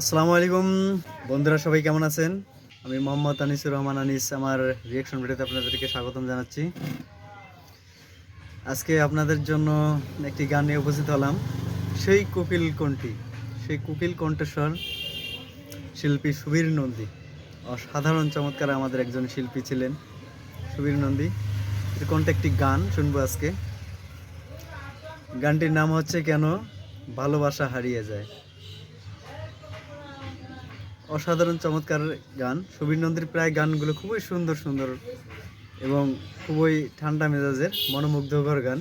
আসসালামু আলাইকুম। বন্ধুরা, সবাই কেমন আছেন? আমি মোহাম্মদ আনিসুর রহমান আনিস, আমার রিয়াকশন ভিডিওতে আপনাদেরকে স্বাগতম জানাচ্ছি। আজকে আপনাদের জন্য একটি গান নিয়ে উপস্থিত হলাম। সেই কোকিল কণ্ঠী, সেই কোকিল কণ্ঠস্বর শিল্পী সুবীর নন্দী। অসাধারণ, চমৎকার আমাদের একজন শিল্পী ছিলেন সুবীর নন্দী। কণ্ঠে একটি গান শুনব আজকে। গানটির নাম হচ্ছে কেন ভালোবাসা হারিয়ে যায়। অসাধারণ চমৎকার গান। সুবীর নন্দীর প্রায় গানগুলো খুবই সুন্দর সুন্দর এবং খুবই ঠান্ডা মেজাজের মনোমুগ্ধকর গান।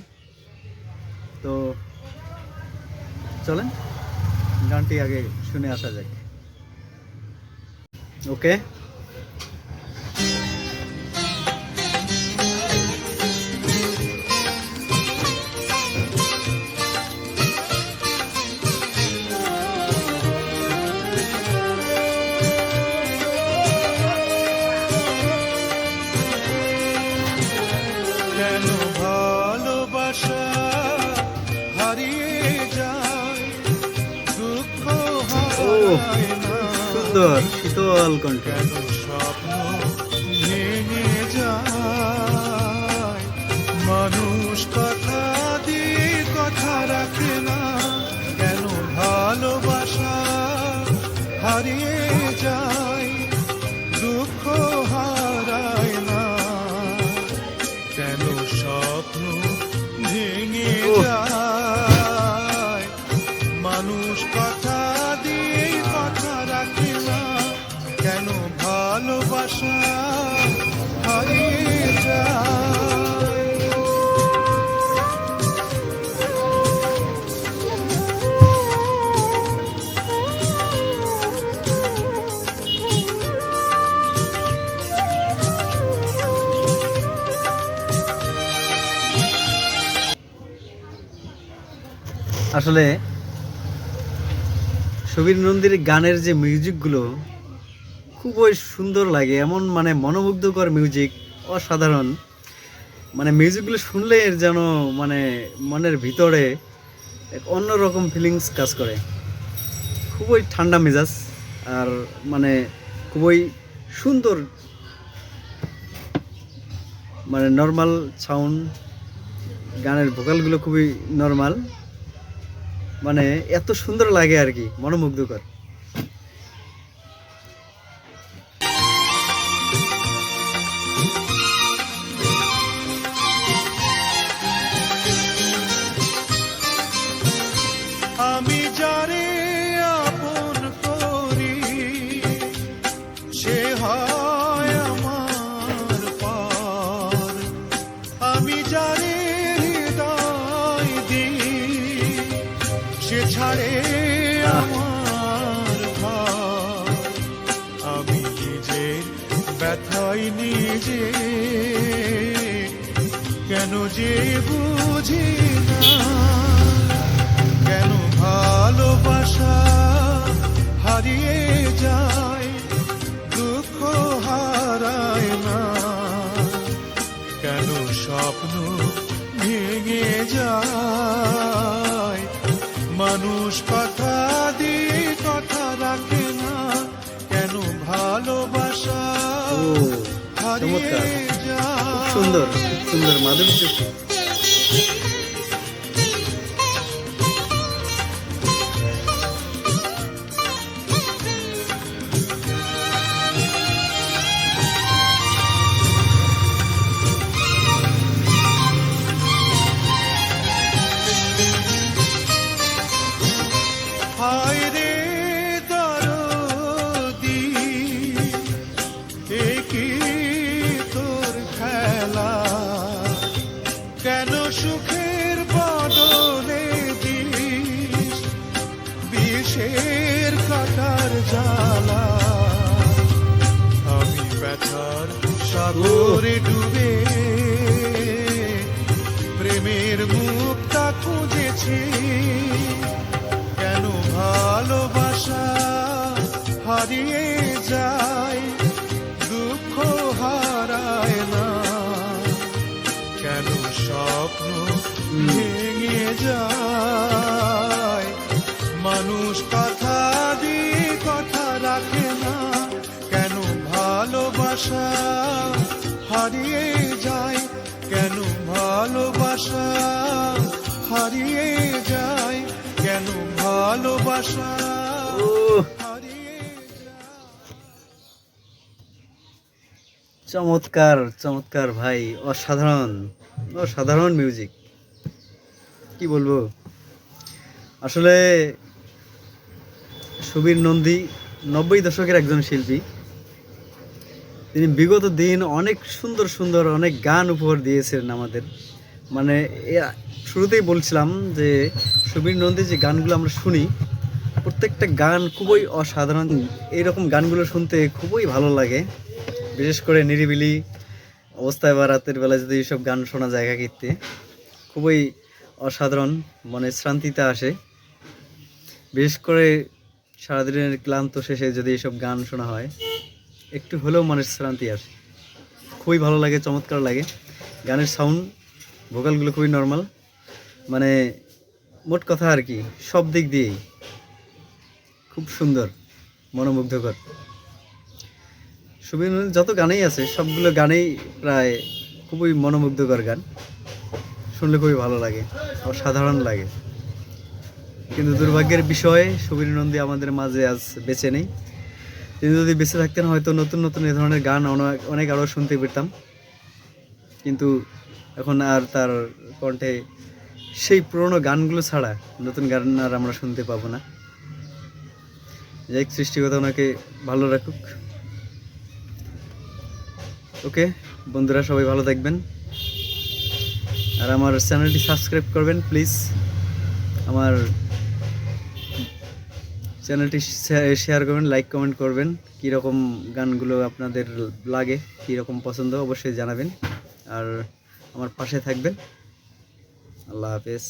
তো চলেন, গানটি আগে শুনে আসা যাক। ওকে? হারিয়ে যায় দুঃখ সুন্দর শীতল কণ্ঠ। স্বপ্ন ভালোবাসা আসলে সুবীর নন্দীর গানের যে মিউজিকগুলো খুবই সুন্দর লাগে, এমন মানে মনোমুগ্ধকর মিউজিক অসাধারণ। মানে মিউজিকগুলো শুনলে যেন মানে মনের ভিতরে এক অন্যরকম ফিলিংস কাজ করে। খুবই ঠান্ডা মেজাজ, আর মানে খুবই সুন্দর মানে নর্মাল সাউন্ড গানের ভোকালগুলো খুবই নর্মাল মানে এত সুন্দর লাগে আর কি, মনোমুগ্ধকর। ছাড়ে আমার আমি নিজের ব্যথাই নিজে, কেন যে বুঝি না? কেন ভালোবাসা হারিয়ে যায়, দুঃখ হারায় না? কেন স্বপ্ন ভেঙে যায়? মানুষ কথা দিয়ে কথা রাখে না। কেন ভালোবাসা হারিয়ে যা যায়? সুন্দর সুন্দর। মাধুর্য জ্বালা। আমি ব্যথার সাগরে ডুবে প্রেমের মুক্তা খুঁজেছি। কেন ভালোবাসা হারিয়ে যায়? ভালোবাসা হারিয়ে যায় কেন ভালোবাসা হারিয়ে যায় কেন ভালোবাসা হারিয়ে যায় চমৎকার চমৎকার ভাই অসাধারণ অসাধারণ মিউজিক কি বলব? আসলে সুবীর নন্দী নব্বই দশকের একজন শিল্পী। তিনি বিগত দিন অনেক সুন্দর সুন্দর অনেক গান উপহার দিয়েছেন আমাদের। মানে শুরুতেই বলছিলাম যে সুবীর নন্দী যে গানগুলো আমরা শুনি, প্রত্যেকটা গান খুবই অসাধারণ। এইরকম গানগুলো শুনতে খুবই ভালো লাগে। বিশেষ করে নিরিবিলি অবস্থায় বা রাতের বেলা যদি এইসব গান শোনা যায় একাকিত্বে, খুবই অসাধারণ মনে শ্রান্তিতে আসে। বিশেষ করে সারাদিনের ক্লান্ত শেষে যদি এইসব গান শোনা হয়। একটু হলেও মনের শ্রান্তি আসে খুবই ভালো লাগে, চমৎকার লাগে। গানের সাউন্ড ভোকালগুলো খুবই নর্মাল মানে মোট কথা আর কি, সব দিক দিয়েই। খুব সুন্দর, মনোমুগ্ধকর। সুবীর যত গানেই আছে, সবগুলো গানেই প্রায় খুবই মনোমুগ্ধকর গান। শুনলে খুবই ভালো লাগে, অসাধারণ লাগে। কিন্তু দুর্ভাগ্যের বিষয়ে, সুবীর নন্দী আমাদের মাঝে আজ বেঁচে নেই। তিনি যদি বেঁচে থাকতেন হয়তো নতুন নতুন এ ধরনের গান অনেক আরও শুনতে পেতাম। কিন্তু এখন আর তার কণ্ঠে সেই পুরনো গানগুলো ছাড়া নতুন গান আর আমরা শুনতে পাবো না। যাই হোক, সৃষ্টিকর্তা ওনাকে ভালো রাখুক। ওকে বন্ধুরা সবাই ভালো থাকবেন। আর আমার চ্যানেলটি সাবস্ক্রাইব করবেন প্লিজ। আমার চ্যানেলটি শেয়ার করবেন লাইক কমেন্ট করবেন, কীরকম গানগুলো আপনাদের লাগে, কীরকম পছন্দ, অবশ্যই জানাবেন। আর আমার পাশে থাকবেন। আল্লাহ হাফেজ।